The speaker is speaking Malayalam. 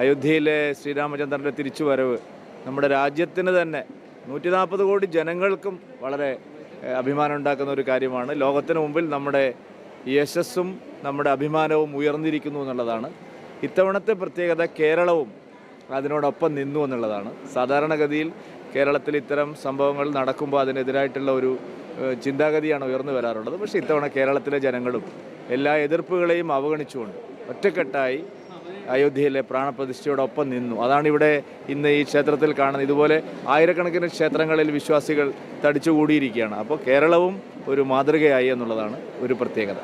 അയോധ്യയിലെ ശ്രീരാമചന്ദ്രന്റെ തിരിച്ചുവരവ് നമ്മുടെ രാജ്യത്തിന് തന്നെ നൂറ്റി നാൽപ്പത് കോടി ജനങ്ങൾക്കും വളരെ അഭിമാനം ഉണ്ടാക്കുന്ന ഒരു കാര്യമാണ്. ലോകത്തിന് മുമ്പിൽ നമ്മുടെ യശസ്സും നമ്മുടെ അഭിമാനവും ഉയർന്നിരിക്കുന്നു എന്നുള്ളതാണ്. ഇത്തവണത്തെ പ്രത്യേകത കേരളവും അതിനോടൊപ്പം നിന്നു എന്നുള്ളതാണ്. സാധാരണഗതിയിൽ കേരളത്തിൽ ഇത്തരം സംഭവങ്ങൾ നടക്കുമ്പോൾ അതിനെതിരായിട്ടുള്ള ഒരു ചിന്താഗതിയാണ് ഉയർന്നു വരാറുള്ളത്. പക്ഷേ ഇത്തവണ കേരളത്തിലെ ജനങ്ങളും എല്ലാ എതിർപ്പുകളെയും അവഗണിച്ചുകൊണ്ട് ഒറ്റക്കെട്ടായി അയോധ്യയിലെ പ്രാണപ്രതിഷ്ഠയോടൊപ്പം നിന്നു. അതാണ് ഇവിടെ ഇന്ന് ഈ ക്ഷേത്രത്തിൽ കാണുന്നത് ഇതുപോലെ ആയിരക്കണക്കിന് ക്ഷേത്രങ്ങളിൽ വിശ്വാസികൾ തടിച്ചുകൂടിയിരിക്കുകയാണ്. അപ്പോൾ കേരളവും ഒരു മാതൃകയായി എന്നുള്ളതാണ് ഒരു പ്രത്യേകത.